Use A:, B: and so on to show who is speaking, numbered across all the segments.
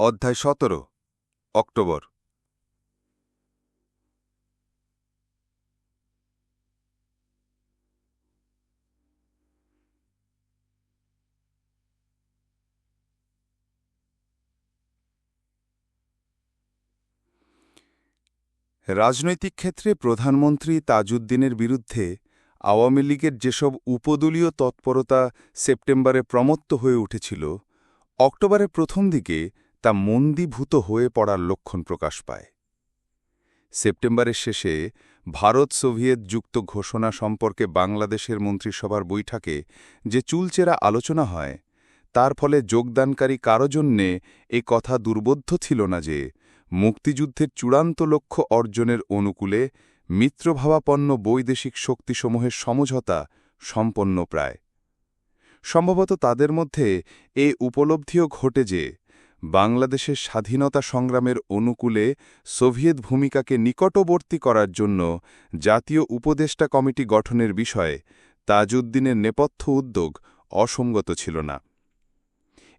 A: অধ্যায় সতেরো, অক্টোবর। রাজনৈতিক ক্ষেত্রে প্রধানমন্ত্রী তাজউদ্দিনের বিরুদ্ধে আওয়ামী লীগের যেসব উপদলীয় তৎপরতা সেপ্টেম্বরে প্রমত্ত হয়ে উঠেছিল, অক্টোবরের প্রথম দিকে তা মন্দীভূত হয়ে পড়ার লক্ষণ প্রকাশ পায়। সেপ্টেম্বরের শেষে ভারত সোভিয়েত যুক্ত ঘোষণা সম্পর্কে বাংলাদেশের মন্ত্রিসভার বৈঠকে যে চুলচেরা আলোচনা হয়, তার ফলে যোগদানকারী কারও জন্যে এ কথা দুর্বোধ্য ছিল না যে মুক্তিযুদ্ধের চূড়ান্ত লক্ষ্য অর্জনের অনুকূলে মিত্রভাবাপন্ন বৈদেশিক শক্তিসমূহের সমঝোতা সম্পন্ন প্রায়। সম্ভবত তাদের মধ্যে এ উপলব্ধিও ঘটে যে বাংলাদেশের স্বাধীনতা সংগ্রামের অনুকূলে সোভিয়েত ভূমিকাকে নিকটবর্তী করার জন্য জাতীয় উপদেষ্টা কমিটি গঠনের বিষয়ে তাজউদ্দিনের নেপথ্য উদ্যোগ অসঙ্গত ছিল না।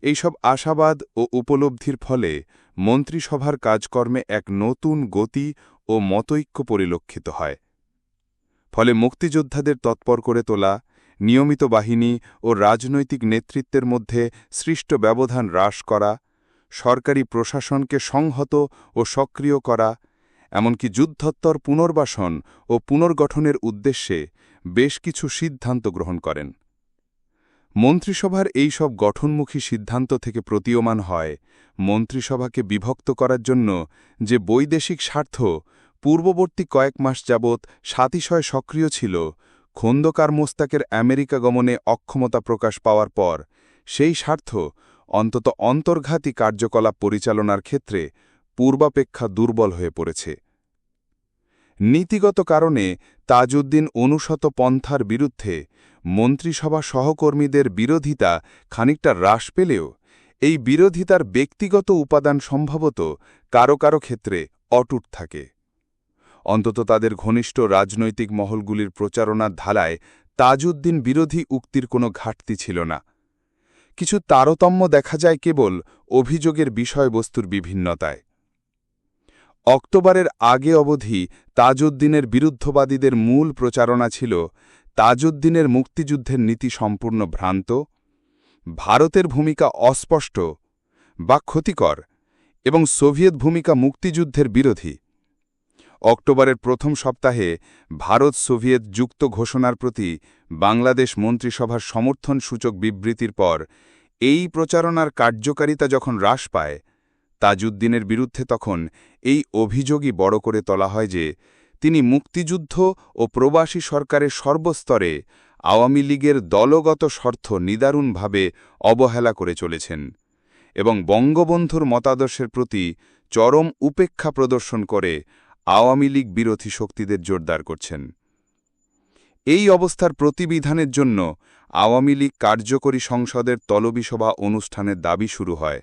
A: এইসব আশাবাদ ও উপলব্ধির ফলে মন্ত্রিসভার কাজকর্মে এক নতুন গতি ও মতৈক্য পরিলক্ষিত হয়। ফলে মুক্তিযোদ্ধাদের তৎপর করে তোলা, নিয়মিত বাহিনী ও রাজনৈতিক নেতৃত্বের মধ্যে সৃষ্ট ব্যবধান হ্রাস করা সরকারি প্রশাসনকে সংহত ও সক্রিয় করা, এমনকি যুদ্ধোত্তর পুনর্বাসন ও পুনর্গঠনের উদ্দেশ্যে বেশ কিছু সিদ্ধান্ত গ্রহণ করেন। মন্ত্রিসভার এই সব গঠনমুখী সিদ্ধান্ত থেকে প্রতীয়মান হয় মন্ত্রিসভাকে বিভক্ত করার জন্য যে বৈদেশিক স্বার্থ পূর্ববর্তী কয়েক মাস যাবৎ সাতিশয় সক্রিয় ছিল, খন্দকার মোস্তাকের আমেরিকা গমনে অক্ষমতা প্রকাশ পাওয়ার পর সেই স্বার্থ অন্তত অন্তর্ঘাতী কার্যকলাপ পরিচালনার ক্ষেত্রে পূর্বাপেক্ষা দুর্বল হয়ে পড়েছে। নীতিগত কারণে তাজউদ্দিন অনুশত পন্থার বিরুদ্ধে মন্ত্রিসভা সহকর্মীদের বিরোধিতা খানিকটা হ্রাস পেলেও এই বিরোধিতার ব্যক্তিগত উপাদান সম্ভবত কারও কারও ক্ষেত্রে অটুট থাকে। অন্তত তাদের ঘনিষ্ঠ রাজনৈতিক মহলগুলির প্রচারণার ধালায় তাজউদ্দিন বিরোধী উক্তির কোনো ঘাটতি ছিল না। কিছু তারতম্য দেখা যায় কেবল অভিযোগের বিষয়বস্তুর বিভিন্নতায়। অক্টোবরের আগে অবধি তাজউদ্দিনের বিরুদ্ধবাদীদের মূল প্রচারণা ছিল তাজউদ্দিনের মুক্তিযুদ্ধের নীতি সম্পূর্ণ ভ্রান্ত, ভারতের ভূমিকা অস্পষ্ট বা ক্ষতিকর এবং সোভিয়েত ভূমিকা মুক্তিযুদ্ধের বিরোধী। অক্টোবরের প্রথম সপ্তাহে ভারত সোভিয়েত যুক্ত ঘোষণার প্রতি বাংলাদেশ মন্ত্রিসভার সমর্থন সূচক বিবৃতির পর এই প্রচারণার কার্যকারিতা যখন হ্রাস পায়, তাজউদ্দিনের বিরুদ্ধে তখন এই অভিযোগই বড় করে তোলা হয় যে তিনি মুক্তিযুদ্ধ ও প্রবাসী সরকারের সর্বস্তরে আওয়ামী লীগের দলগত স্বার্থ নিদারুণভাবে অবহেলা করে চলেছেন এবং বঙ্গবন্ধুর মতাদর্শের প্রতি চরম উপেক্ষা প্রদর্শন করে আওয়ামী লীগ বিরোধী শক্তিদের জোরদার করছেন। এই অবস্থার প্রতিবিধানের জন্য আওয়ামী লীগ কার্যকরী সংসদের তলবিসভা অনুষ্ঠানের দাবি শুরু হয়।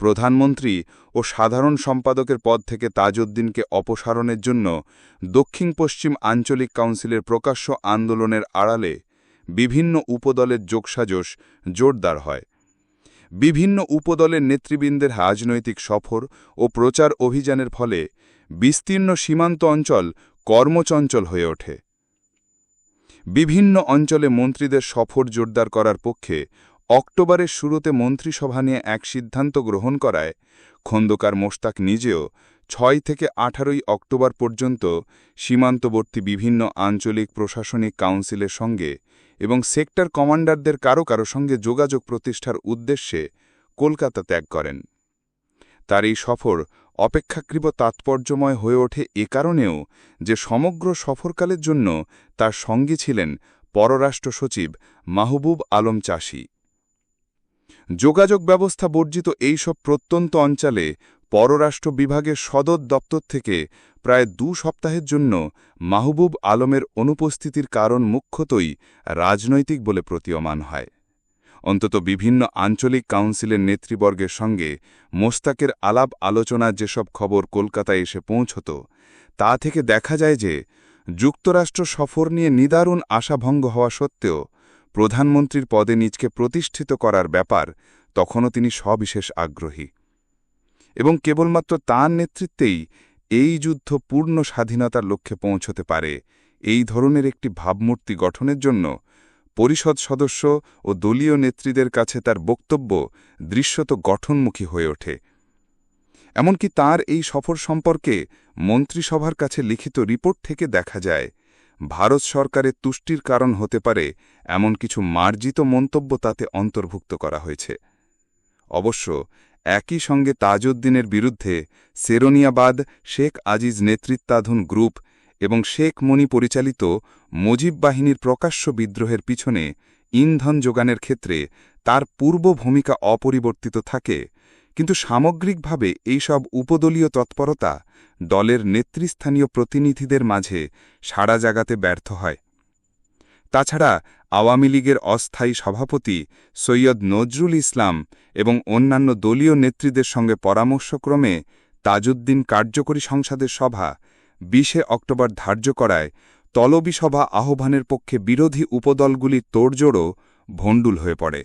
A: প্রধানমন্ত্রী ও সাধারণ সম্পাদকের পদ থেকে তাজউদ্দিনকে অপসারণের জন্য দক্ষিণ পশ্চিম আঞ্চলিক কাউন্সিলের প্রকাশ্য আন্দোলনের আড়ালে বিভিন্ন উপদলের যোগসাজশ জোরদার হয়। বিভিন্ন উপদলের নেতৃবৃন্দের রাজনৈতিক সফর ও প্রচার অভিযানের ফলে বিস্তীর্ণ সীমান্ত অঞ্চল কর্মচঞ্চল হয়ে ওঠে। বিভিন্ন অঞ্চলে মন্ত্রীদের সফর জোরদার করার পক্ষে অক্টোবরের শুরুতে মন্ত্রিসভা নিয়ে এক সিদ্ধান্ত গ্রহণ করায় খন্দকার মোশতাক নিজেও ছয় থেকে আঠারোই অক্টোবর পর্যন্ত সীমান্তবর্তী বিভিন্ন আঞ্চলিক প্রশাসনিক কাউন্সিলের সঙ্গে এবং সেক্টর কমান্ডারদের কারও কারও সঙ্গে যোগাযোগ প্রতিষ্ঠার উদ্দেশ্যে কলকাতা ত্যাগ করেন। তার এই সফর অপেক্ষাকৃত তাৎপর্যময় হয়ে ওঠে এ কারণেও যে সমগ্র সফরকালের জন্য তার সঙ্গে ছিলেন পররাষ্ট্র সচিব মাহবুব আলম চাষী। যোগাযোগ ব্যবস্থা বর্জিত এইসব প্রত্যন্ত অঞ্চলে পররাষ্ট্র বিভাগের সদর দপ্তর থেকে প্রায় দু সপ্তাহের জন্য মাহবুব আলমের অনুপস্থিতির কারণ মুখ্যতই রাজনৈতিক বলে প্রতীয়মান হয়। অন্তত বিভিন্ন আঞ্চলিক কাউন্সিলের নেতৃবর্গের সঙ্গে মোস্তাকের আলাপ আলোচনার যেসব খবর কলকাতায় এসে পৌঁছত, তা থেকে দেখা যায় যে যুক্তরাষ্ট্র সফর নিয়ে নিদারুণ আশাভঙ্গ হওয়া সত্ত্বেও প্রধানমন্ত্রীর পদে নিজকে প্রতিষ্ঠিত করার ব্যাপার তখনও তিনি সবিশেষ আগ্রহী। এবং কেবলমাত্র তাঁর নেতৃত্বেই এই যুদ্ধ পূর্ণ স্বাধীনতার লক্ষ্যে পৌঁছতে পারে, এই ধরনের একটি ভাবমূর্তি গঠনের জন্য পরিষদ সদস্য ও দলীয় নেত্রীদের কাছে তার বক্তব্য দৃশ্যত গঠনমুখী হয়ে ওঠে। এমনকি তার এই সফর সম্পর্কে মন্ত্রিসভার কাছে লিখিত রিপোর্ট থেকে দেখা যায়, ভারত সরকারের তুষ্টির কারণ হতে পারে এমন কিছু মার্জিত মন্তব্য তাতে অন্তর্ভুক্ত করা হয়েছে। অবশ্য একই সঙ্গে তাজউদ্দিনের বিরুদ্ধে সেরোনিয়াবাদ শেখ আজিজ নেতৃত্বাধীন গ্রুপ এবং শেখ মনি পরিচালিত মুজিব বাহিনীর প্রকাশ্য বিদ্রোহের পিছনে ইন্ধন যোগানের ক্ষেত্রে তার পূর্ব ভূমিকা অপরিবর্তিত থাকে, কিন্তু সামগ্রিকভাবে এইসব উপদলীয় তৎপরতা দলের নেতৃস্থানীয় প্রতিনিধিদের মাঝে সাড়া জাগাতে ব্যর্থ হয়। তাছাড়া আওয়ামী লীগের অস্থায়ী সভাপতি সৈয়দ নজরুল ইসলাম এবং অন্যান্য দলীয় নেত্রীদের সঙ্গে পরামর্শক্রমে তাজউদ্দিন কার্যকরী সংসদের সভা বিশে অক্টোবর ধার্য করায় তলবি সভা আহ্বানের পক্ষে বিরোধী উপদলগুলি তোড়জোড়ও ভণ্ডুল হয়ে পড়ে।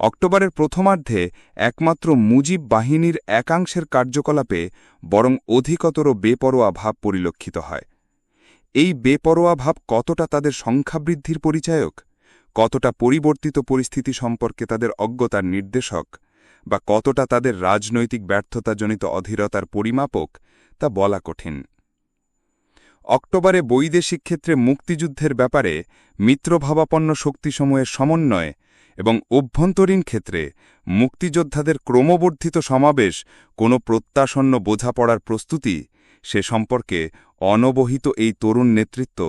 A: অক্টোবরের প্রথমার্ধে একমাত্র মুজিব বাহিনীর একাংশের কার্যকলাপে বরং অধিকতর বেপরোয়া ভাব পরিলক্ষিত হয়। এই বেপরোয়া ভাব কতটা তাদের সংখ্যাবৃদ্ধির পরিচায়ক, কতটা পরিবর্তিত পরিস্থিতি সম্পর্কে তাদের অজ্ঞতার নির্দেশক, বা কতটা তাদের রাজনৈতিক ব্যর্থতাজনিত অধীরতার পরিমাপক তা বলা কঠিন। অক্টোবরে বৈদেশিক ক্ষেত্রে মুক্তিযুদ্ধের ব্যাপারে মিত্রভাবাপন্ন শক্তিসমূহের সমন্বয় এবং অভ্যন্তরীণ ক্ষেত্রে মুক্তিযোদ্ধাদের ক্রমবর্ধিত সমাবেশ কোনো প্রত্যাসন্ন বোঝাপড়ার প্রস্তুতি সে সম্পর্কে অনবহিত এই তরুণ নেতৃত্ব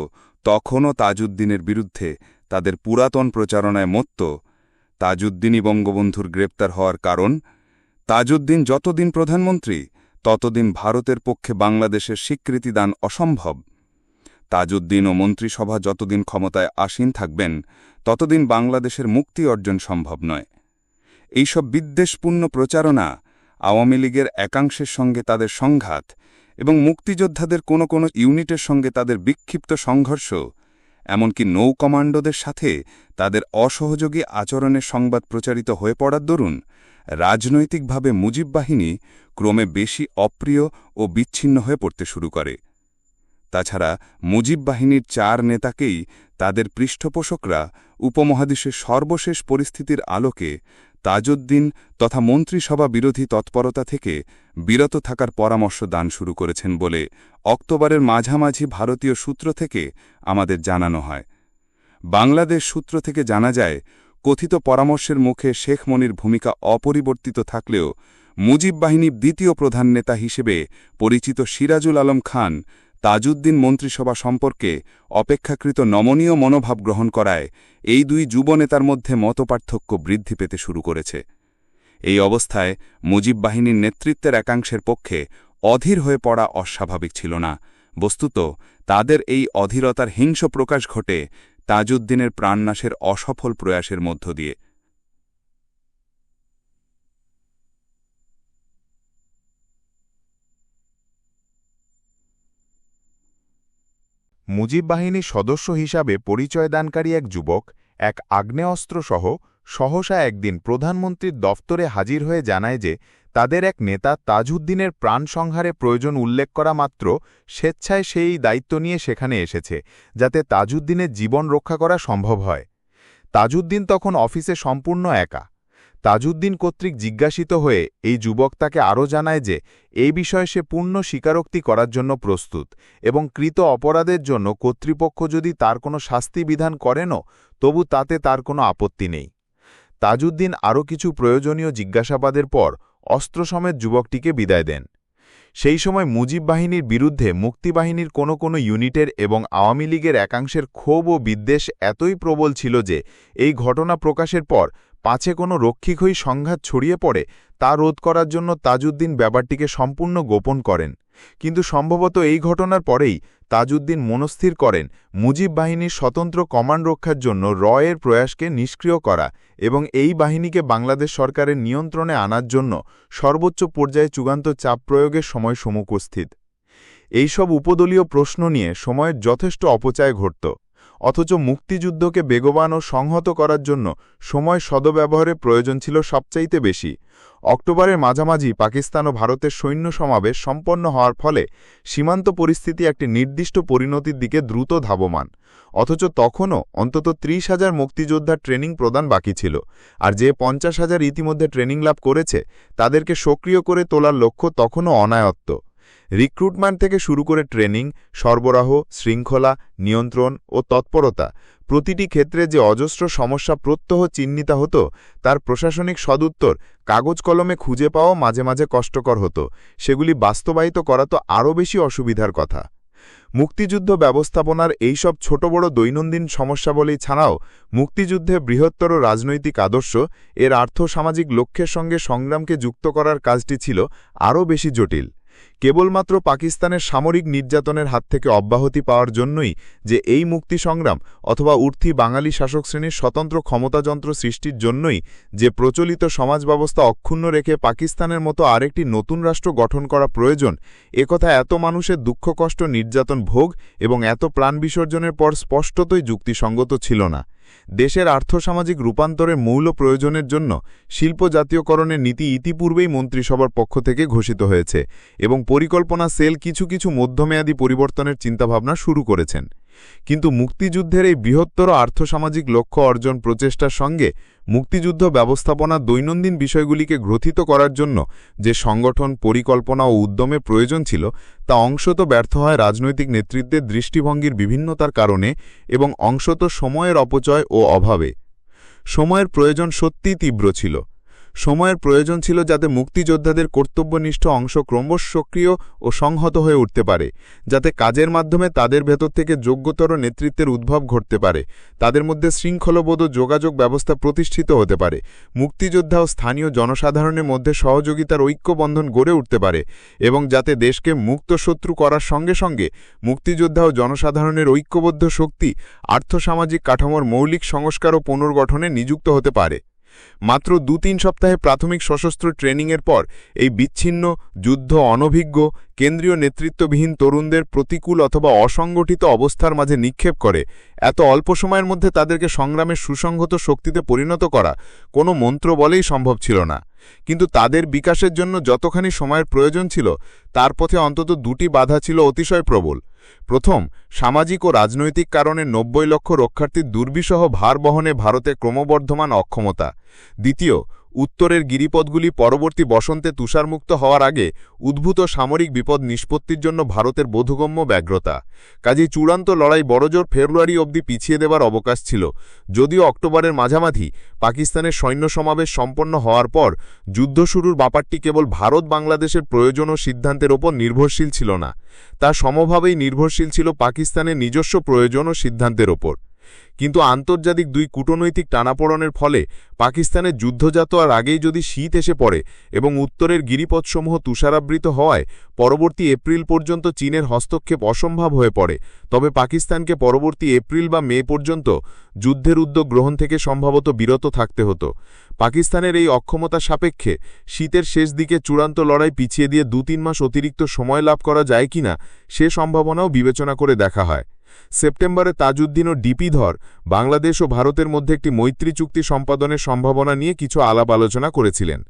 A: তখনও তাজউদ্দিনের বিরুদ্ধে তাদের পুরাতন প্রচারণায় মত্ত। তাজউদ্দিনই বঙ্গবন্ধুর গ্রেপ্তার হওয়ার কারণ। তাজউদ্দিন যতদিন প্রধানমন্ত্রী ততদিন ভারতের পক্ষে বাংলাদেশের স্বীকৃতি দান অসম্ভব। তাজউদ্দিন ও মন্ত্রিসভা যতদিন ক্ষমতায় আসীন থাকবেন, ততদিন বাংলাদেশের মুক্তি অর্জন সম্ভব নয়। এইসব বিদ্বেষপূর্ণ প্রচারণা আওয়ামী লীগের একাংশের সঙ্গে তাদের সংঘাত এবং মুক্তিযোদ্ধাদের কোনো কোনো ইউনিটের সঙ্গে তাদের বিক্ষিপ্ত সংঘর্ষ, এমনকি নৌ কমান্ডোদের সাথে তাদের অসহযোগী আচরণের সংবাদ প্রচারিত হয়ে পড়ার দরুন রাজনৈতিকভাবে মুজিব বাহিনী ক্রমে বেশি অপ্রিয় ও বিচ্ছিন্ন হয়ে পড়তে শুরু করে। তাছাড়া মুজিব বাহিনীর চার নেতাকেই তাদের পৃষ্ঠপোষকরা উপমহাদেশের সর্বশেষ পরিস্থিতির আলোকে তাজউদ্দিন তথা মন্ত্রিসভা বিরোধী তৎপরতা থেকে বিরত থাকার পরামর্শ দান শুরু করেছেন বলে অক্টোবরের মাঝামাঝি ভারতীয় সূত্র থেকে আমাদের জানানো হয়। বাংলাদেশ সূত্র থেকে জানা যায় কথিত পরামর্শের মুখে শেখ মনির ভূমিকা অপরিবর্তিত থাকলেও মুজিব বাহিনীর দ্বিতীয় প্রধান নেতা হিসেবে পরিচিত সিরাজুল আলম খান তাজউদ্দিন মন্ত্রিসভা সম্পর্কে অপেক্ষাকৃত নমনীয় মনোভাব গ্রহণ করায় এই দুই যুব নেতার মধ্যে মতপার্থক্য বৃদ্ধি পেতে শুরু করেছে। এই অবস্থায় মুজিব বাহিনীর নেতৃত্বের একাংশের পক্ষে অধীর হয়ে পড়া অস্বাভাবিক ছিল না। বস্তুত, তাদের এই অধীরতার হিংস প্রকাশ ঘটে তাজউদ্দিনের প্রাণনাশের অসফল প্রয়াসের মধ্য দিয়ে।
B: মুজিব বাহিনীর সদস্য হিসাবে পরিচয় দানকারী এক যুবক, এক আগ্নেয়াস্ত্রসহ সহসা একদিন প্রধানমন্ত্রীর দফতরে হাজির হয়ে জানায় যে তাদের এক নেতা তাজউদ্দিনের প্রাণ সংহারে প্রয়োজন উল্লেখ করা মাত্র স্বেচ্ছায় সেই দায়িত্ব নিয়ে সেখানে এসেছে, যাতে তাজউদ্দিনের জীবন রক্ষা করা সম্ভব হয়। তাজউদ্দিন তখন অফিসে সম্পূর্ণ একা। তাজউদ্দিন কর্তৃক জিজ্ঞাসিত হয়ে এই যুবক তাকে আরও জানায় যে এই বিষয়ে সে পূর্ণ স্বীকারোক্তি করার জন্য প্রস্তুত এবং কৃত অপরাধের জন্য কর্তৃপক্ষ যদি তার কোনো শাস্তি বিধান করেনও, তবু তাতে তার কোনো আপত্তি নেই। তাজউদ্দিন আরও কিছু প্রয়োজনীয় জিজ্ঞাসাবাদের পর অস্ত্রসমেত যুবকটিকে বিদায় দেন। সেই সময় মুজিব বাহিনীর বিরুদ্ধে মুক্তিবাহিনীর কোনো কোনো ইউনিটের এবং আওয়ামী লীগের একাংশের ক্ষোভ ও বিদ্বেষ এতই প্রবল ছিল যে এই ঘটনা প্রকাশের পর পাছে কোনো রক্ষিক হই সংঘাত ছড়িয়ে পড়ে তা রোধ করার জন্য তাজউদ্দিন ব্যাপারটিকে সম্পূর্ণ গোপন করেন। কিন্তু সম্ভবত এই ঘটনার পরেই তাজউদ্দিন মনস্থির করেন মুজিব বাহিনীর স্বতন্ত্র কমান্ড রক্ষার জন্য রয়ের প্রয়াসকে নিষ্ক্রিয় করা এবং এই বাহিনীকে বাংলাদেশ সরকারের নিয়ন্ত্রণে আনার জন্য সর্বোচ্চ পর্যায়ে চূড়ান্ত চাপ প্রয়োগের সময় সমুপস্থিত এইসব উপদলীয় প্রশ্ন নিয়ে সময়ের যথেষ্ট অপচয় ঘটত, অথচ মুক্তিযুদ্ধকে বেগবান ও সংহত করার জন্য সময় সদব্যবহারের প্রয়োজন ছিল সবচাইতে বেশি। অক্টোবরের মাঝামাঝি পাকিস্তান ও ভারতের সৈন্য সমাবেশ সম্পন্ন হওয়ার ফলে সীমান্ত পরিস্থিতি একটি নির্দিষ্ট পরিণতির দিকে দ্রুত ধাবমান। অথচ তখনও অন্তত ত্রিশ হাজার মুক্তিযোদ্ধার ট্রেনিং প্রদান বাকি ছিল, আর যে পঞ্চাশ হাজার ইতিমধ্যে ট্রেনিং লাভ করেছে, তাদেরকে সক্রিয় করে তোলার লক্ষ্য তখনও অনায়ত্ত। রিক্রুটমেন্ট থেকে শুরু করে ট্রেনিং, সরবরাহ, শৃঙ্খলা, নিয়ন্ত্রণ ও তৎপরতা, প্রতিটি ক্ষেত্রে যে অজস্র সমস্যা প্রত্যহ চিহ্নিত হতো, তার প্রশাসনিক সদুত্তর কাগজ কলমে খুঁজে পাওয়া মাঝে মাঝে কষ্টকর হতো। সেগুলি বাস্তবায়িত করা তো আরও বেশি অসুবিধার কথা। মুক্তিযুদ্ধ ব্যবস্থাপনার এইসব ছোট বড় দৈনন্দিন সমস্যাবলী ছাড়াও মুক্তিযুদ্ধে বৃহত্তর রাজনৈতিক আদর্শ এর আর্থসামাজিক লক্ষ্যের সঙ্গে সংগ্রামকে যুক্ত করার কাজটি ছিল আরও বেশি জটিল। কেবলমাত্র পাকিস্তানের সামরিক নির্যাতনের হাত থেকে অব্যাহতি পাওয়ার জন্যই যে এই মুক্তি সংগ্রাম অথবা উর্থি বাঙালি শাসক শ্রেণির স্বতন্ত্র ক্ষমতাযন্ত্র সৃষ্টির জন্যই যে প্রচলিত সমাজ ব্যবস্থা অক্ষুণ্ণ রেখে পাকিস্তানের মতো আরেকটি নতুন রাষ্ট্র গঠন করা প্রয়োজন একথা এত মানুষের দুঃখ, কষ্ট, নির্যাতন, ভোগ এবং এত প্রাণ বিসর্জনের পর স্পষ্টতই যুক্তিসঙ্গত ছিল না। দেশের আর্থসামাজিক রূপান্তরের মৌল প্রয়োজনের জন্য শিল্প জাতীয়করণের নীতি ইতিপূর্বেই মন্ত্রিসভার পক্ষ থেকে ঘোষিত হয়েছে এবং পরিকল্পনা সেল কিছু কিছু মধ্যমেয়াদী পরিবর্তনের চিন্তাভাবনা শুরু করেছেন। কিন্তু মুক্তিযুদ্ধের এই বৃহত্তর আর্থসামাজিক লক্ষ্য অর্জন প্রচেষ্টার সঙ্গে মুক্তিযুদ্ধ ব্যবস্থাপনা দৈনন্দিন বিষয়গুলিকে গ্রথিত করার জন্য যে সংগঠন, পরিকল্পনা ও উদ্যমে প্রয়োজন ছিল, তা অংশত ব্যর্থ হয় রাজনৈতিক নেতৃত্বের দৃষ্টিভঙ্গির বিভিন্নতার কারণে এবং অংশত সময়ের অপচয় ও অভাবে। সময়ের প্রয়োজন সত্যিই তীব্র ছিল। সময়ের প্রয়োজন ছিল যাতে মুক্তিযোদ্ধাদের কর্তব্যনিষ্ঠ অংশ ক্রমশ সক্রিয় ও সংহত হয়ে উঠতে পারে, যাতে কাজের মাধ্যমে তাদের ভেতর থেকে যোগ্যতর নেতৃত্বের উদ্ভব ঘটতে পারে। তাদের মধ্যে শৃঙ্খলবোধ ও যোগাযোগ ব্যবস্থা প্রতিষ্ঠিত হতে পারে। মুক্তিযোদ্ধা ও স্থানীয় জনসাধারণের মধ্যে সহযোগিতার ঐক্যবন্ধন গড়ে উঠতে পারে এবং যাতে দেশকে মুক্ত শত্রু করার সঙ্গে সঙ্গে মুক্তিযোদ্ধা ও জনসাধারণের ঐক্যবদ্ধ শক্তি, আর্থসামাজিক কাঠামোর মৌলিক সংস্কার ও পুনর্গঠনে নিযুক্ত হতে পারে। মাত্র দু তিন সপ্তাহে প্রাথমিক সশস্ত্র ট্রেনিংয়ের পর এই বিচ্ছিন্ন, যুদ্ধ অনভিজ্ঞ, কেন্দ্রীয় নেতৃত্ববিহীন তরুণদের প্রতিকূল অথবা অসংগঠিত অবস্থার মাঝে নিক্ষেপ করে। এত অল্প সময়ের মধ্যে তাদেরকে সংগ্রামের সুসংহত শক্তিতে পরিণত করা কোনো মন্ত্র বলেই সম্ভব ছিল না। কিন্তু তাদের বিকাশের জন্য যতখানি সময়ের প্রয়োজন ছিল, তার পথে অন্তত দুটি বাধা ছিল অতিশয় প্রবল। প্রথম, সামাজিক ও রাজনৈতিক কারণে নব্বই লক্ষ রক্ষার্থীর দুর্বিষহ ভার বহনে ভারতে ক্রমবর্ধমান অক্ষমতা। দ্বিতীয় উত্তরের গিরিপথগুলি পরবর্তী বসন্তে তুষারমুক্ত হওয়ার আগে উদ্ভূত সামরিক বিপদ নিষ্পত্তির জন্য ভারতের বোধগম্য ব্যগ্রতা। কাজেই চূড়ান্ত লড়াই বড়জোর ফেব্রুয়ারি অবধি পিছিয়ে দেবার অবকাশ ছিল। যদিও অক্টোবরের মাঝামাঝি পাকিস্তানের সৈন্য সমাবেশ সম্পন্ন হওয়ার পর যুদ্ধ শুরুর ব্যাপারটি কেবল ভারত বাংলাদেশের প্রয়োজন ও সিদ্ধান্তের ওপর নির্ভরশীল ছিল না। তা সমভাবেই নির্ভরশীল ছিল পাকিস্তানের নিজস্ব প্রয়োজন ও সিদ্ধান্তের ওপর। কিন্তু আন্তর্জাতিক দুই কূটনৈতিক টানাপোড়নের ফলে পাকিস্তানের যুদ্ধজাত আর আগেই যদি শীত এসে পড়ে এবং উত্তরের গিরিপথসমূহ তুষারাবৃত হওয়ায় পরবর্তী এপ্রিল পর্যন্ত চীনের হস্তক্ষেপ অসম্ভব হয়ে পড়ে, তবে পাকিস্তানকে পরবর্তী এপ্রিল বা মে পর্যন্ত যুদ্ধের উদ্যোগ গ্রহণ থেকে সম্ভবত বিরত থাকতে হতো। পাকিস্তানের এই অক্ষমতা সাপেক্ষে শীতের শেষ দিকে চূড়ান্ত লড়াই পিছিয়ে দিয়ে দু তিন মাস অতিরিক্ত সময় লাভ করা যায় কিনা সে সম্ভাবনাও বিবেচনা করে দেখা হয়। সেপ্টেম্বরে তাজউদ্দিন ও ডিপি ধর বাংলাদেশ ও ভারতের মধ্যে একটি মৈত্রী চুক্তি সম্পাদনের সম্ভাবনা নিয়ে কিছু আলাপ আলোচনা করেছিলেন।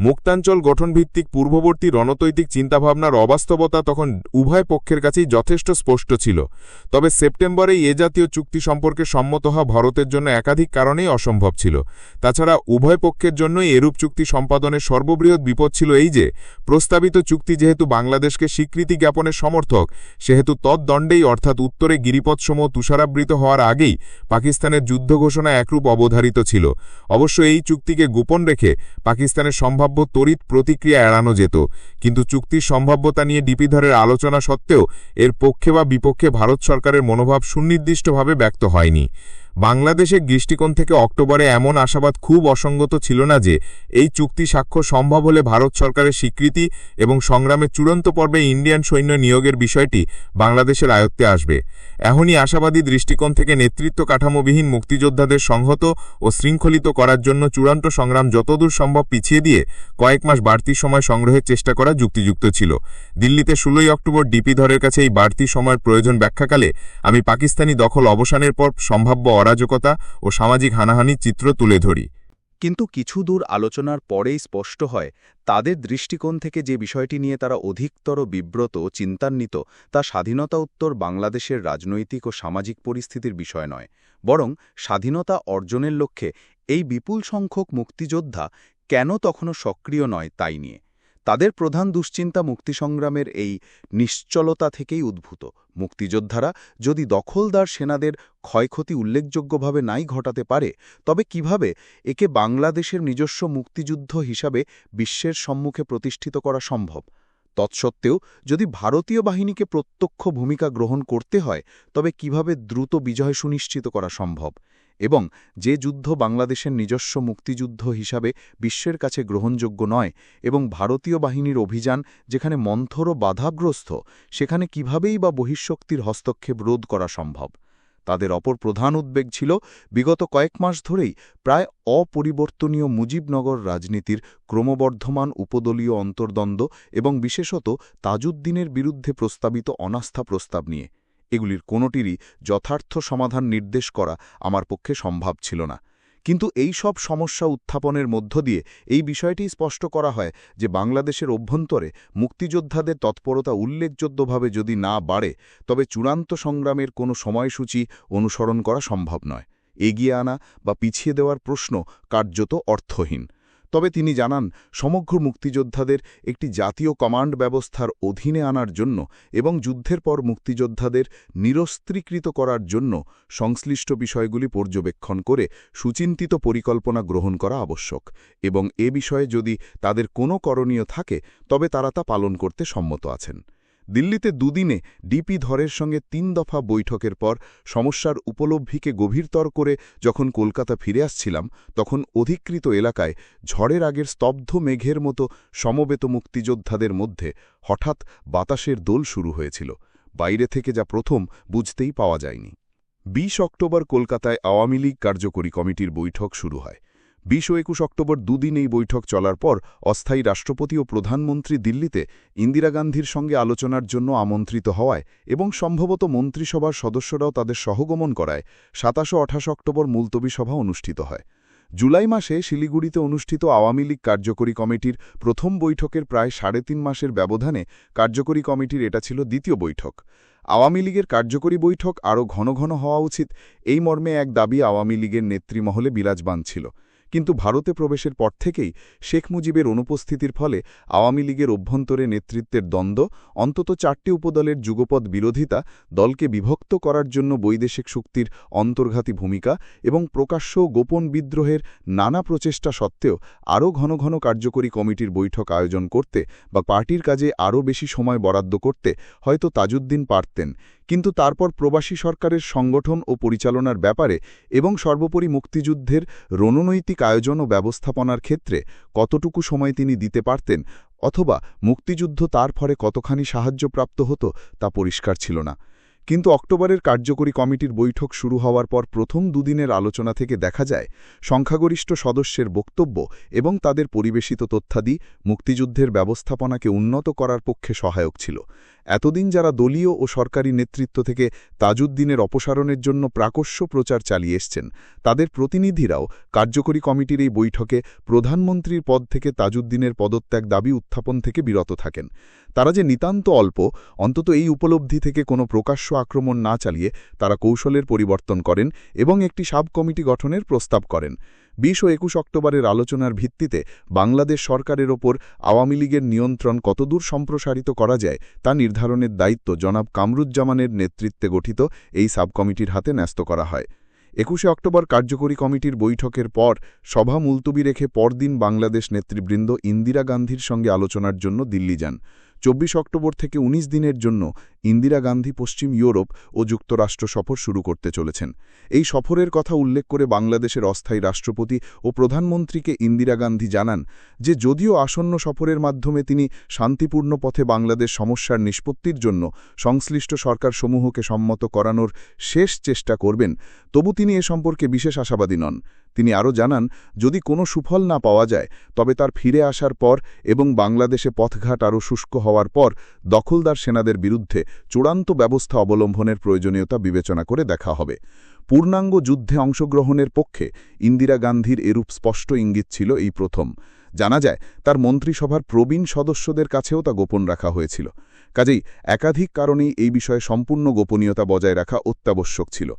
B: মুক্তাঞ্চল গঠনভিত্তিক পূর্ববর্তী রণতৈতিক চিন্তাভাবনার অবাস্তবতা তখন উভয় পক্ষের কাছেই যথেষ্ট স্পষ্ট ছিল। তবে সেপ্টেম্বরে এ জাতীয় চুক্তি সম্পর্কে সম্মত হওয়া ভারতের জন্য একাধিক কারণেই অসম্ভব ছিল। তাছাড়া উভয় পক্ষের জন্যই এরূপ চুক্তি সম্পাদনের সর্ববৃহৎ বিপদ ছিল এই যে, প্রস্তাবিত চুক্তি যেহেতু বাংলাদেশকে স্বীকৃতি জ্ঞাপনের সমর্থক, সেহেতু তদ্দণ্ডেই অর্থাৎ উত্তরে গিরিপথসমূহ তুষারাবৃত হওয়ার আগেই পাকিস্তানের যুদ্ধ ঘোষণা একরূপ অবধারিত ছিল। অবশ্য এই চুক্তিকে গোপন রেখে পাকিস্তানের সম্ভাব্য তড়িৎ প্রতিক্রিয়া এড়ানো যেত। কিন্তু চুক্তির সম্ভাব্যতা নিয়ে ডিপিধরের আলোচনা সত্ত্বেও এর পক্ষে বা বিপক্ষে ভারত সরকারের মনোভাব সুনির্দিষ্টভাবে ব্যক্ত হয়নি।
C: বাংলাদেশের দৃষ্টিকোণ থেকে অক্টোবরে এমন আশাবাদ খুব অসঙ্গত ছিল না যে এই চুক্তি স্বাক্ষর সম্ভব হলে ভারত সরকারের স্বীকৃতি এবং সংগ্রামের চূড়ান্ত পর্বে ইন্ডিয়ান সৈন্য নিয়োগের বিষয়টি বাংলাদেশের আয়ত্তে আসবে। এখনই আশাবাদী দৃষ্টিকোণ থেকে নেতৃত্ব কাঠামোবিহীন মুক্তিযোদ্ধাদের সংহত ও শৃঙ্খলিত করার জন্য চূড়ান্ত সংগ্রাম যতদূর সম্ভব পিছিয়ে দিয়ে কয়েক মাস বাড়তি সময় সংগ্রহের চেষ্টা করা যুক্তিযুক্ত ছিল। দিল্লিতে ষোলোই অক্টোবর ডিপি ধরের কাছে এই বাড়তি সময়ের প্রয়োজন ব্যাখ্যাকালে আমি পাকিস্তানি দখল অবসানের পর সম্ভাব্য অরাজকতা ও সামাজিক হানাহানির চিত্র তুলে ধরি।
D: কিন্তু কিছু দূর আলোচনার পরেই স্পষ্ট হয়, তাদের দৃষ্টিকোণ থেকে যে বিষয়টি নিয়ে তারা অধিকতর বিব্রত চিন্তান্বিত, তা স্বাধীনতা উত্তর বাংলাদেশের রাজনৈতিক ও সামাজিক পরিস্থিতির বিষয় নয়, বরং স্বাধীনতা অর্জনের লক্ষ্যে এই বিপুল সংখ্যক মুক্তিযোদ্ধা কেন তখনও সক্রিয় নয় তাই নিয়ে। তাদের প্রধান দুশ্চিন্তা মুক্তিসংগ্রামের এই নিশ্চলতা থেকেই উদ্ভূত। মুক্তিযোদ্ধারা যদি দখলদার সেনাদের ক্ষয়ক্ষতি উল্লেখযোগ্যভাবে নাই ঘটাতে পারে, তবে কীভাবে একে বাংলাদেশের নিজস্ব মুক্তিযুদ্ধ হিসাবে বিশ্বের সম্মুখে প্রতিষ্ঠিত করা সম্ভব? তৎসত্ত্বেও, যদি ভারতীয় বাহিনীকে প্রত্যক্ষ ভূমিকা গ্রহণ করতে হয়, তবে কীভাবে দ্রুত বিজয় সুনিশ্চিত করা সম্ভব? এবং যে যুদ্ধ বাংলাদেশের নিজস্ব মুক্তিযুদ্ধ হিসাবে বিশ্বের কাছে গ্রহণযোগ্য নয় এবং ভারতীয় বাহিনীর অভিযান যেখানে মন্থর ও বাধাগ্রস্ত, সেখানে কিভাবেই বা বহিঃশক্তির হস্তক্ষেপ রোধ করা সম্ভব? তাদের অপর প্রধান উদ্বেগ ছিল, বিগত কয়েক মাস ধরেই প্রায় অপরিবর্তনীয় মুজিবনগর রাজনীতির ক্রমবর্ধমান উপদলীয় অন্তর্দ্বন্দ্ব এবং বিশেষত তাজউদ্দিনের বিরুদ্ধে প্রস্তাবিত অনাস্থা প্রস্তাব নিয়ে। এগুলির কোনোটিরই যথার্থ সমাধান নির্দেশ করা আমার পক্ষে সম্ভব ছিল না। কিন্তু এই সব সমস্যা উত্থাপনের মধ্য দিয়ে এই বিষয়টি স্পষ্ট করা হয় যে বাংলাদেশের অভ্যন্তরে মুক্তিযোদ্ধাদের তৎপরতা উল্লেখযোগ্যভাবে যদি না বাড়ে, তবে চূড়ান্ত সংগ্রামের কোনো সময়সূচি অনুসরণ করা সম্ভব নয়। এগিয়ে আনা বা পিছিয়ে দেওয়ার প্রশ্ন কার্যত অর্থহীন। তবে তিনি জানান, সমগ্র মুক্তিযোদ্ধাদের একটি জাতীয় কমান্ড ব্যবস্থার অধীনে আনার জন্য এবং যুদ্ধের পর মুক্তিযোদ্ধাদের নিরস্ত্রীকৃত করার জন্য সংশ্লিষ্ট বিষয়গুলি পর্যবেক্ষণ করে সুচিন্তিত পরিকল্পনা গ্রহণ করা আবশ্যক এবং এ বিষয়ে যদি তাদের কোনো করণীয় থাকে, তবে তারা তা পালন করতে সম্মত আছেন। দিল্লিতে দুদিনে ডিপি ধরের সঙ্গে তিন দফা বৈঠকের পর সমস্যার উপলব্ধিকে গভীরতর করে যখন কলকাতা ফিরে আসছিলাম, তখন অধিকৃত এলাকায় ঝড়ের আগের স্তব্ধ মেঘের মতো সমবেত মুক্তিযোদ্ধাদের মধ্যে হঠাৎ বাতাসের দোল শুরু হয়েছিল। বাইরে থেকে যা প্রথম বুঝতেই পাওয়া যায়নি। বিশ অক্টোবর কলকাতায় আওয়ামী লীগ কার্যকরী কমিটির বৈঠক শুরু হয়। বিশ ও একুশ অক্টোবর দুদিন এই বৈঠক চলার পর অস্থায়ী রাষ্ট্রপতি ও প্রধানমন্ত্রী দিল্লিতে ইন্দিরা গান্ধীর সঙ্গে আলোচনার জন্য আমন্ত্রিত হওয়ায় এবং সম্ভবত মন্ত্রিসভার সদস্যরাও তাদের সহগমন করায় সাতাশ আঠাশ অক্টোবর মুলতবি সভা অনুষ্ঠিত হয়। জুলাই মাসে শিলিগুড়িতে অনুষ্ঠিত আওয়ামী লীগ কার্যকরী কমিটির প্রথম বৈঠকের প্রায় সাড়ে তিন মাসের ব্যবধানে কার্যকরী কমিটির এটা ছিল দ্বিতীয় বৈঠক। আওয়ামী লীগের কার্যকরী বৈঠক আরও ঘন ঘন হওয়া উচিত। এই মর্মে এক দাবি আওয়ামী লীগের নেতৃমহলে বিরাজমান ছিল। কিন্তু ভারতে প্রবেশের পর থেকেই শেখ মুজিবের অনুপস্থিতির ফলে আওয়ামী লীগের অভ্যন্তরে নেতৃত্বের দ্বন্দ্ব, অন্তত চারটি উপদলের যুগপদ বিরোধিতা দলকে বিভক্ত করার জন্য বৈদেশিক শক্তির অন্তর্ঘাতী ভূমিকা এবং প্রকাশ্য গোপন বিদ্রোহের নানা প্রচেষ্টা সত্ত্বেও আরও ঘন ঘন কার্যকরী কমিটির বৈঠক আয়োজন করতে বা পার্টির কাজে আরও বেশি সময় বরাদ্দ করতে হয়তো তাজউদ্দিন পারতেন। কিন্তু তারপর প্রবাসী সরকারের সংগঠন ও পরিচালনার ব্যাপারে এবং সর্বোপরি মুক্তিযুদ্ধের রণনৈতিক আয়োজন ও ব্যবস্থাপনার ক্ষেত্রে কতটুকু সময় তিনি দিতে পারতেন অথবা মুক্তিযুদ্ধ তার ফলে কতখানি সাহায্যপ্রাপ্ত হতো তা পরিষ্কার ছিল না। কিন্তু অক্টোবরের কার্যকরী কমিটির বৈঠক শুরু হওয়ার পর প্রথম দুদিনের আলোচনা থেকে দেখা যায়, সংখ্যাগরিষ্ঠ সদস্যের বক্তব্য এবং তাদের পরিবেশিত তথ্যাদি মুক্তিযুদ্ধের ব্যবস্থাপনাকে উন্নত করার পক্ষে সহায়ক ছিল। এতদিন যারা দলীয় ও সরকারি নেতৃত্ব থেকে তাজউদ্দিনের অপসারণের জন্য প্রাকস্য প্রচার চালিয়ে এসছেন, তাদের প্রতিনিধিরাও কার্যকরী কমিটির এই বৈঠকে প্রধানমন্ত্রীর পদ থেকে তাজউদ্দিনের পদত্যাগ দাবি উত্থাপন থেকে বিরত থাকেন। তারা যে নিতান্ত অল্প, অন্তত এই উপলব্ধি থেকে কোনো প্রকাশ্য আক্রমণ না চালিয়ে তারা কৌশলের পরিবর্তন করেন এবং একটি সাব কমিটি গঠনের প্রস্তাব করেন। বিশ ও একুশ অক্টোবরের আলোচনার ভিত্তিতে বাংলাদেশ সরকারের ওপর আওয়ামী লীগের নিয়ন্ত্রণ কতদূর সম্প্রসারিত করা যায় তা নির্ধারণের দায়িত্ব জনাব কামরুজ্জামানের নেতৃত্বে গঠিত এই সাবকমিটির হাতে ন্যস্ত করা হয়। একুশে অক্টোবর কার্যকরী কমিটির বৈঠকের পর সভা মুলতুবি রেখে পরদিন বাংলাদেশ নেতৃবৃন্দ ইন্দিরা গান্ধীর সঙ্গে আলোচনার জন্য দিল্লি যান। চব্বিশ অক্টোবর থেকে ১৯ দিনের জন্য ইন্দিরা গান্ধী পশ্চিম ইউরোপ ও যুক্তরাষ্ট্র সফর শুরু করতে চলেছেন। এই সফরের কথা উল্লেখ করে বাংলাদেশের অস্থায়ী রাষ্ট্রপতি ও প্রধানমন্ত্রীকে ইন্দিরা গান্ধী জানান যে, যদিও আসন্ন সফরের মাধ্যমে তিনি শান্তিপূর্ণ পথে বাংলাদেশ সমস্যার নিষ্পত্তির জন্য সংশ্লিষ্ট সরকারসমূহকে সম্মত করানোর শেষ চেষ্টা করবেন, তবু তিনি এ সম্পর্কে বিশেষ আশাবাদী নন। তিনি আরও জানান, যদি কোনো সুফল না পাওয়া যায়, তবে তার ফিরে আসার পর এবং বাংলাদেশে পথঘাট আরও শুষ্ক হওয়ার পর দখলদার সেনাদের বিরুদ্ধে চূড়ান্ত ব্যবস্থা অবলম্বনের প্রয়োজনীয়তা বিবেচনা করে দেখা হবে। পূর্ণাঙ্গ যুদ্ধে অংশগ্রহণের পক্ষে ইন্দিরা গান্ধীর এরূপ স্পষ্ট ইঙ্গিত ছিল এই প্রথম। জানা যায়, তার মন্ত্রিসভার প্রবীণ সদস্যদের কাছেও তা গোপন রাখা হয়েছিল। কাজেই একাধিক কারণেই এই বিষয়ে সম্পূর্ণ গোপনীয়তা বজায় রাখা অত্যাবশ্যক ছিল।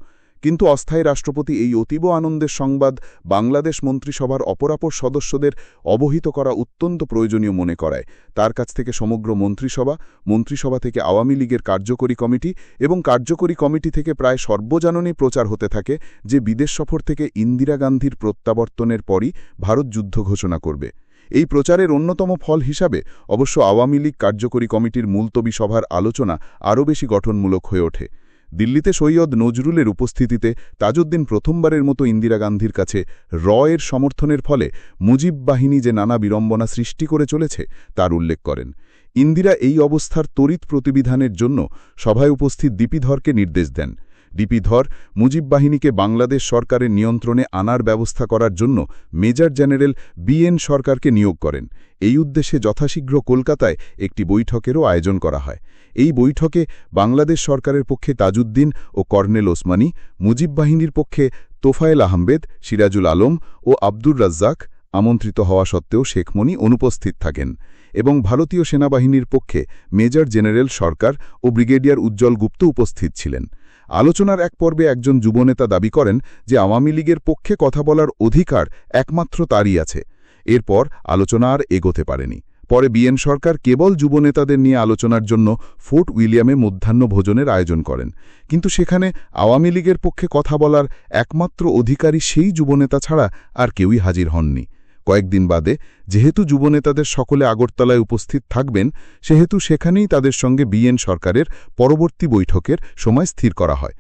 D: কিন্তু অস্থায়ী রাষ্ট্রপতি এই অতীব আনন্দের সংবাদ বাংলাদেশ মন্ত্রিসভার অপরাপর সদস্যদের অবহিত করা অত্যন্ত প্রয়োজনীয় মনে করায়। তার কাছ থেকে সমগ্র মন্ত্রিসভা মন্ত্রিসভা থেকে আওয়ামী লীগের কার্যকরী কমিটি এবং কার্যকরী কমিটি থেকে প্রায় সর্বজাননী প্রচার হতে থাকে, যে বিদেশ সফর থেকে ইন্দিরা গান্ধীর প্রত্যাবর্তনের পরই ভারত যুদ্ধ ঘোষণা করবে। এই প্রচারের অন্যতম ফল হিসাবে অবশ্য আওয়ামী লীগ কার্যকরী কমিটির মুলতবি সভার আলোচনা আরও বেশি গঠনমূলক হয়ে ওঠে। দিল্লিতে সৈয়দ নজরুলের উপস্থিতিতে তাজউদ্দিন প্রথমবারের মতো ইন্দিরা গান্ধীর কাছে র এর সমর্থনের ফলে মুজিব বাহিনী যে নানা বিড়ম্বনা সৃষ্টি করে চলেছে, তার উল্লেখ করেন। ইন্দিরা এই অবস্থার তড়িৎ প্রতিবিধানের জন্য সভায় উপস্থিত দীপিধরকে নির্দেশ দেন। ডিপিধর মুজিব বাহিনীকে বাংলাদেশ সরকারের নিয়ন্ত্রণে আনার ব্যবস্থা করার জন্য মেজর জেনারেল বিএন সরকারকে নিয়োগ করেন। এই উদ্দেশ্যে যথাশীঘ্র কলকাতায় একটি বৈঠকেরও আয়োজন করা হয়। এই বৈঠকে বাংলাদেশ সরকারের পক্ষে তাজউদ্দিন ও কর্নেল ওসমানী, মুজিব বাহিনীর পক্ষে তোফায়েল আহমেদ, সিরাজুল আলম ও আব্দুর রাজ্জাক আমন্ত্রিত হওয়া সত্ত্বেও শেখমণি অনুপস্থিত থাকেন এবং ভারতীয় সেনাবাহিনীর পক্ষে মেজর জেনারেল সরকার ও ব্রিগেডিয়ার উজ্জ্বল গুপ্ত উপস্থিত ছিলেন। আলোচনার এক পর্বে একজন যুবনেতা দাবি করেন যে আওয়ামী লীগের পক্ষে কথা বলার অধিকার একমাত্র তারই আছে। এরপর আলোচনা আর এগোতে পারেনি। পরে বিএন সরকার কেবল যুবনেতাদের নিয়ে আলোচনার জন্য ফোর্ট উইলিয়ামে মধ্যাহ্ন ভোজনের আয়োজন করেন। কিন্তু সেখানে আওয়ামী লীগের পক্ষে কথা বলার একমাত্র অধিকারী সেই যুবনেতা ছাড়া আর কেউই হাজির হননি। কয়েকদিন বাদে যেহেতু যুবনেতাদের সকলে আগরতলায় উপস্থিত থাকবেন, সেহেতু সেখানেই তাদের সঙ্গে বিএন সরকারের পরবর্তী বৈঠকের সময় স্থির করা হয়।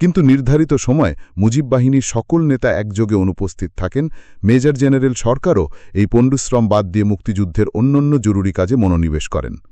D: কিন্তু নির্ধারিত সময় মুজিব বাহিনীর সকল নেতা একযোগে অনুপস্থিত থাকেন। মেজর জেনারেল সরকারও এই পণ্ডুশ্রম বাদ দিয়ে মুক্তিযুদ্ধের অন্যান্য জরুরি কাজে মনোনিবেশ করেন।